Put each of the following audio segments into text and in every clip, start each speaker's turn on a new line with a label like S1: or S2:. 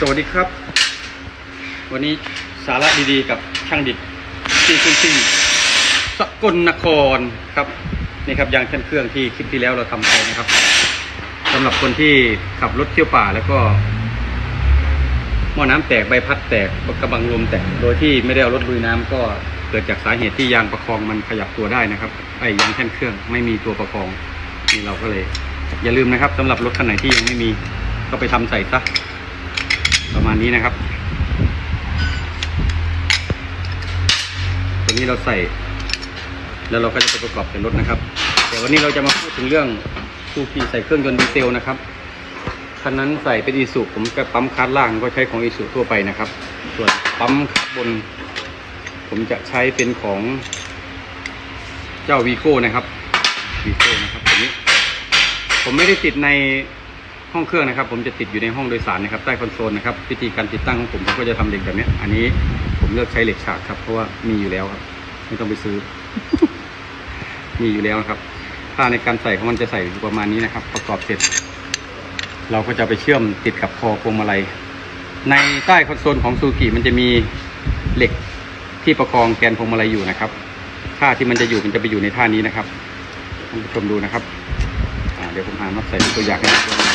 S1: สวัสดีครับ วันนี้สาระดีๆ กับช่างดิดที่ขึ้นที่สกลนครครับนี่ครับยางชั้นเครื่องที่คลิปที่แล้วเราทำไปนะครับสำหรับคนที่ขับรถเที่ยวป่าแล้วก็หม้อน้ำแตกใบพัดแตกกระบังลมแตกโดยที่ไม่ได้เอารถลุยน้ำก็เกิดจากสาเหตุที่ยางประคองมันขยับตัวได้นะครับไอ้ยางแท่นเครื่องไม่มีตัวประคองนี่เราก็เลย อย่าลืมนะครับสำหรับรถคันไหนที่ยังไม่มีก็ไปทำใส่ซะ ประมาณนี้นะครับ ตัวนี้เราใส่ แล้วเราก็จะไปประกอบเป็นรถนะครับ แต่วันนี้เราจะมาพูดถึงเรื่องซูกีใส่เครื่องยนต์ดีเซลนะครับคันนั้นใส่เป็นอีสุผมก็ปั๊มคัสล่างก็ใช้ของอีสุทั่วไปนะครับ ส่วนปั๊มคัสบน ผมจะใช้เป็นของเจ้าวีโก้นะครับวีโก้นะครับตัวนี้ ผมไม่ได้ติดใน ห้องเครื่องนะครับ ผมจะติดอยู่ในห้องโดยสารนะครับใต้คอนโซลนะครับวิธีการติดตั้งของผมผมก็จะทำเหล็กแบบนี้อันนี้ผมเลือกใช้เหล็กฉากครับเพราะว่ามีอยู่แล้วครับ ไม่ต้องไปซื้อ มีอยู่แล้วครับค่าในการใส่ของมันจะใส่ประมาณนี้นะครับ ประกอบเสร็จ เราก็จะไปเชื่อมติดกับคอพวงมาลัยในใต้คอนโซลของซูกิมันจะมีเหล็กที่ประคองแกนพวงมาลัยอยู่นะครับค่าที่มันจะอยู่มันจะไปอยู่ในท่านี้นะครับท่านผู้ชมดูนะครับเดี๋ยวผมหาน็อตใส่ตัวอย่างให้ดู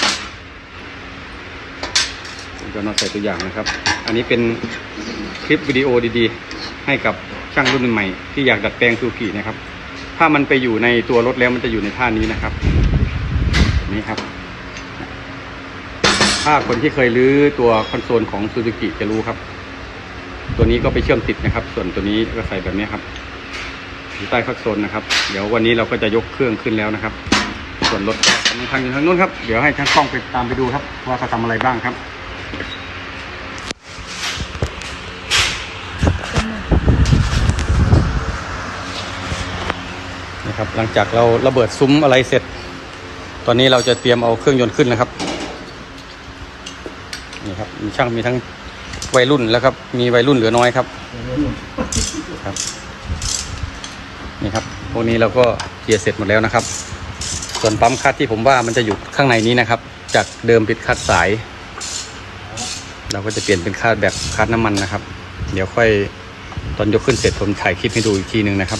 S1: นะครับผมจะนอตใส่ตัวอย่างนะครับ อันนี้เป็นคลิปวิดีโอดีๆ ให้กับช่างรุ่นใหม่ที่อยากดัดแปลงซูกินะครับ ถ้ามันไปอยู่ในตัวรถแล้วมันจะอยู่ในท่านี้นะครับ นี้ครับ ถ้าคนที่เคยรื้อตัวคอนโซลของซูซูกิจะรู้ครับ ตัวนี้ก็ไปเชื่อมติดนะครับ ส่วนตัวนี้ก็ใส่แบบนี้ครับอยู่ใต้คอนโซลนะครับ เดี๋ยววันนี้เราก็จะยกเครื่องขึ้นแล้วนะครับ ส่วนรถกำลังทางอยู่ทางนู้นครับ เดี๋ยวให้ช่างกล้องไปตามไปดูครับ ว่าเขาทำอะไรบ้างครับ นะครับ หลังจากเราระเบิดซุ้มอะไรเสร็จ ตอนนี้เราจะเตรียมเอาเครื่องยนต์ขึ้นนะครับ นี่ครับ มีช่างมีทั้งวัยรุ่นแล้วครับ มีวัยรุ่นเหลือน้อยครับ ครับ นี่ครับ พวกนี้เราก็เกียร์เสร็จหมดแล้วนะครับ ส่วนปั๊มคัดที่ผมว่ามันจะอยู่ข้างในนี้นะครับ จากเดิมป็นคัดสาย เราก็จะเปลี่ยนเป็นคาดแบบคาดน้ำมันนะครับ เดี๋ยวค่อยตอนยกขึ้นเสร็จผมถ่ายคลิปให้ดูอีกทีหนึ่งนะครับ